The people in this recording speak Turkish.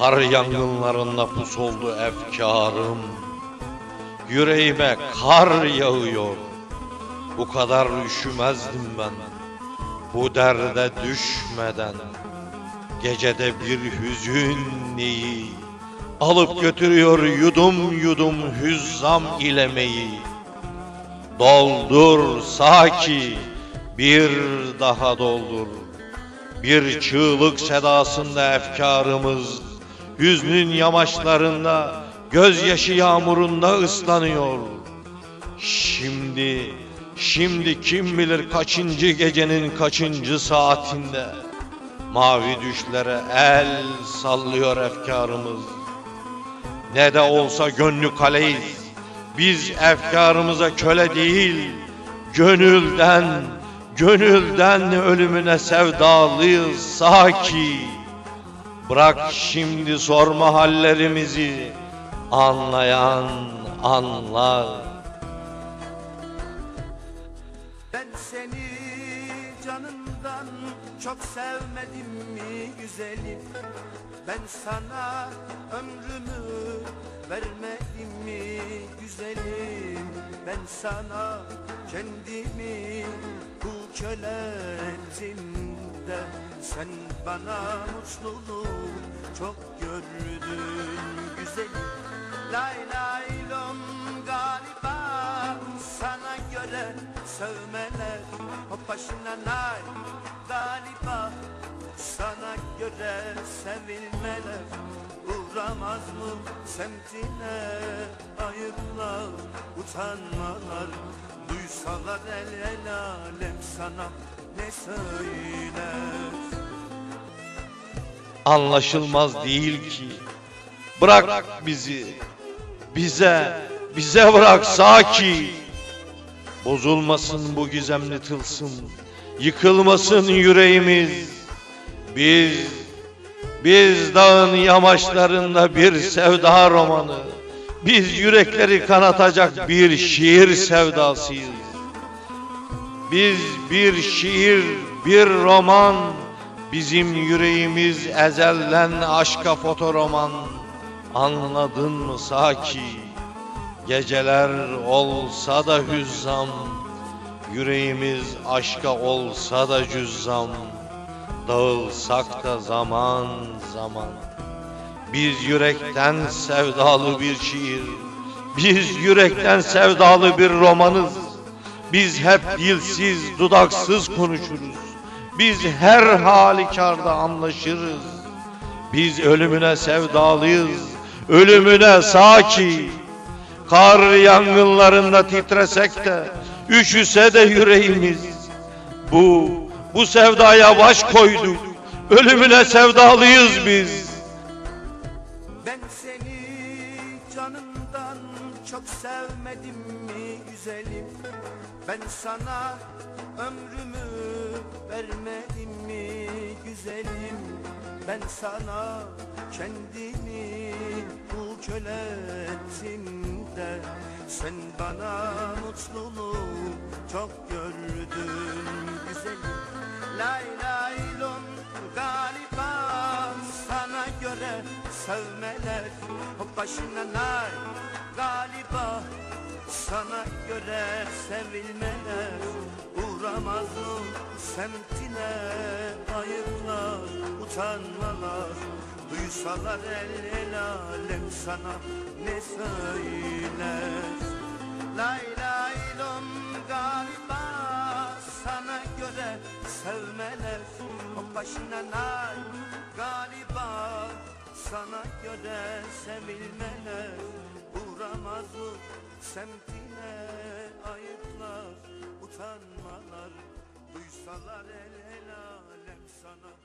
Kar yangınlarında pusoldu efkarım. Yüreğime kar yağıyor. Bu kadar üşümezdim ben. Bu derde düşmeden Gecede bir hüzün neyi Alıp götürüyor yudum yudum hüzzam ilemeyi. Doldur Saki bir daha doldur. Bir çığlık sedasında efkarımız Hüznün yamaçlarında Gözyaşı yağmurunda ıslanıyor. Şimdi Şimdi kim bilir kaçıncı gecenin kaçıncı saatinde. Mavi düşlere el sallıyor efkarımız. Ne de olsa gönlü kaleyiz. Biz efkarımıza köle değil Gönülden Gönülden ölümüne sevdalıyız. Saki Bırak şimdi sorma hallerimizi. Anlayan anlar. Ben seni canından çok sevmedim mi güzelim? Ben sana ömrümü vermedim mi güzelim? Ben sana kendimi kul köle ettim de Sen bana mutluluğu çok gördün güzelim. Lay lay galiba sana göre sevmeler o başına nay galiba sana göre sevilmeler uğramaz mı semtine ayıplar utanmalar? Duysalar el el alem sana ne söyler? Anlaşılmaz değil ki. Bırak bizi. Bize Bize bırak Saki Bozulmasın bu gizemli tılsım. Yıkılmasın yüreğimiz. Biz Biz dağın yamaçlarında bir sevda romanı Biz yürekleri kanatacak bir şiir sevdasıyız. Biz bir şiir, bir roman Bizim yüreğimiz ezelden aşka fotoroman Anladın mı Saki? Geceler olsa da hüzzam Yüreğimiz aşka olsa da cüzzam Dağılsak da zaman zaman. Biz yürekten sevdalı bir şiir Biz yürekten sevdalı bir romanız. Biz hep dilsiz, dudaksız konuşuruz. Biz her halükarda anlaşırız. Biz ölümüne sevdalıyız Ölümüne saki Kar yangınlarında titresek de Üşüse de yüreğimiz. Bu, bu sevdaya baş koyduk. Ölümüne sevdalıyız biz. Ben seni canımdan çok sevmedim mi güzelim? Ben sana ömrümü vermedim mi güzelim? Ben sana kendimi kul köle ettim de Sen bana mutluluğu çok gördün güzelim. Lay lay lom galiba sana göre sevmeler başına nay galiba sana göre sevilmeler uğramaz mı semtine ayıplar utanmalar duysalar el el alem sana ne söyler? Lay lay lom galiba sana göre sevmeler o başına nay galiba sana göre sevilmeler uğramaz mı semtine ayıplar utanmalar. Duysalar el el alem sana